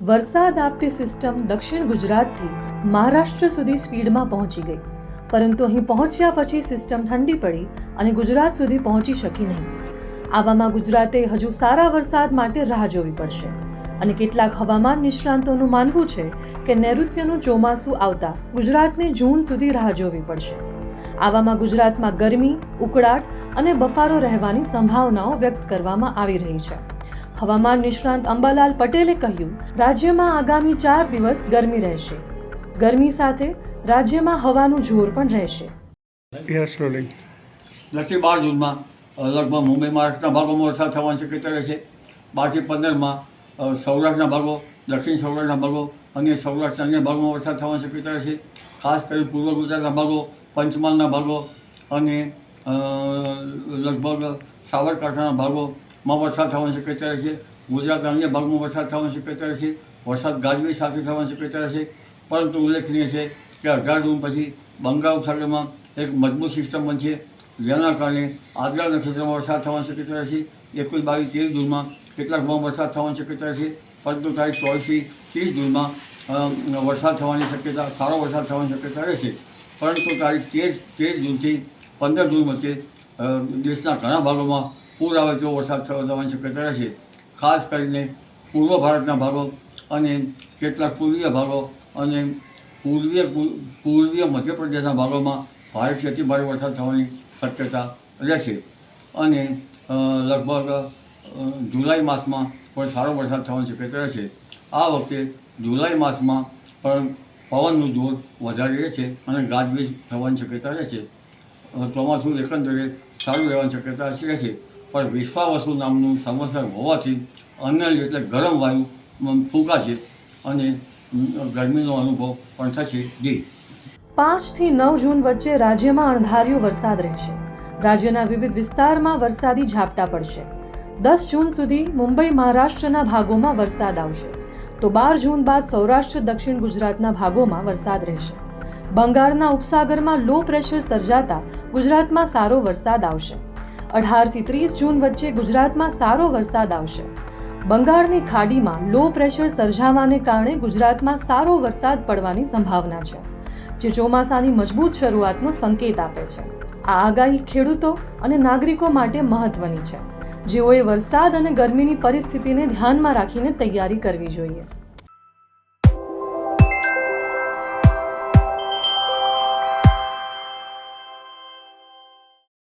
વરસાદ આપતી સિસ્ટમ દક્ષિણ ગુજરાતથી મહારાષ્ટ્ર સુધી સ્પીડમાં પહોંચી ગઈ. પરંતુ અહીં પહોંચ્યા પછી સિસ્ટમ ઠંડી પડી અને ગુજરાત સુધી પહોંચી શકી નહીં. આવામાં ગુજરાતે હજુ સારા વરસાદ માટે રાહ જોવી પડશે. અને કેટલાક હવામાન નિષ્ણાંતોનું માનવું છે કે નૈઋત્યનું ચોમાસું આવતા ગુજરાતને જૂન સુધી રાહ જોવી પડશે. આવામાં ગુજરાતમાં ગરમી, ઉકળાટ અને બફારો રહેવાની સંભાવનાઓ વ્યક્ત કરવામાં આવી રહી છે. હવામાન નિષ્ણાંત અંબાલાલ પટેલે કહ્યું રાજ્યમાં આગામી ચાર દિવસ ગરમી રહેશે. ગરમી સાથે રાજ્યમાં હવાનું જોર પણ રહેશે. દસથી બાર જૂનમાં લગભગ મુંબઈ મહારાષ્ટ્રના ભાગોમાં વરસાદ થવાની શક્યતા રહેશે બારથી પંદરમાં સૌરાષ્ટ્રના ભાગો દક્ષિણ સૌરાષ્ટ્રના ભાગો અને સૌરાષ્ટ્રના અન્ય ભાગોમાં વરસાદ થવાની શક્યતા રહેશે ખાસ કરી પૂર્વ ગુજરાતના ભાગો પંચમહાલના ભાગો અને લગભગ સાબરકાંઠાના ભાગોમાં વરસાદ થવાની શક્યતા રહેશે ગુજરાતના અન્ય ભાગમાં વરસાદ થવાની શક્યતા રહેશે વરસાદ ગાજવી સાથે થવાની શક્યતા રહેશે પરંતુ ઉલ્લેખનીય છે કે અઢાર જૂન પછી બંગાળ ઉપસાગરમાં એક મજબૂત સિસ્ટમ બનશે જેના કારણે આદરા નક્ષત્રમાં વરસાદ થવાની શક્યતા રહેશે એકવીસ બાવીસ ત્રીસ જૂનમાં કેટલાક ભાગમાં વરસાદ થવાની શક્યતા રહેશે પરંતુ તારીખ ચોવીસથી ત્રીસ જૂનમાં વરસાદ થવાની શક્યતા, સારો વરસાદ થવાની શક્યતા રહેશે પરંતુ તારીખ તેર તેર જૂનથી પંદર જૂન વચ્ચે દેશના ઘણા ભાગોમાં પૂર આવે તેવો વરસાદ થવા- થવાની શક્યતા રહેશે. ખાસ કરીને પૂર્વ ભારતના ભાગો અને કેટલાક પૂર્વીય ભાગો અને પૂર્વીય પૂર્વીય મધ્યપ્રદેશના ભાગોમાં ભારેથી અતિ ભારે વરસાદ થવાની શક્યતા રહેશે. અને લગભગ જુલાઈ માસમાં પણ સારો વરસાદ થવાની શક્યતા રહેશે. આ વખતે જુલાઈ માસમાં પણ પવનનું જોર વધારે રહેશે અને ગાજવીજ થવાની શક્યતા રહેશે. છે ચોમાસું એકંદરે સારું રહેવાની શક્યતા રહેશે. પણ વિશ્વાવસુ નામનું સંવત્સર હોવાથી અન્ય એટલે ગરમ વાયુ ફૂંકાશે અને ગરમીનો અનુભવ પણ થશે જી. પાંચથી નવ જૂન વચ્ચે રાજ્યમાં અણધાર્યો વરસાદ રહેશે. રાજ્યના વિવિધ વિસ્તારમાં વરસાદી ઝાપટા પડશે. દસ જૂન સુધી મુંબઈ મહારાષ્ટ્રના ભાગોમાં વરસાદ આવશે. તો બાર જૂન બાદ સૌરાષ્ટ્ર, દક્ષિણ ગુજરાતના ભાગોમાં વરસાદ રહેશે. બંગાળના ઉપસાગરમાં લો પ્રેશર સર્જાતા ગુજરાતમાં સારો વરસાદ આવશે. અઢારથી ત્રીસ જૂન વચ્ચે ગુજરાતમાં સારો વરસાદ આવશે. બંગાળની ખાડીમાં લો પ્રેશર સર્જાવાને કારણે ગુજરાતમાં સારો વરસાદ પડવાની સંભાવના છે, જે ચોમાસાની મજબૂત શરૂઆતનો સંકેત આપે છે. આ આગાહી ખેડૂતો અને નાગરિકો માટે મહત્વની છે. જેઓએ વરસાદ અને ગરમીની પરિસ્થિતિને ધ્યાનમાં રાખીને તૈયારી કરવી જોઈએ.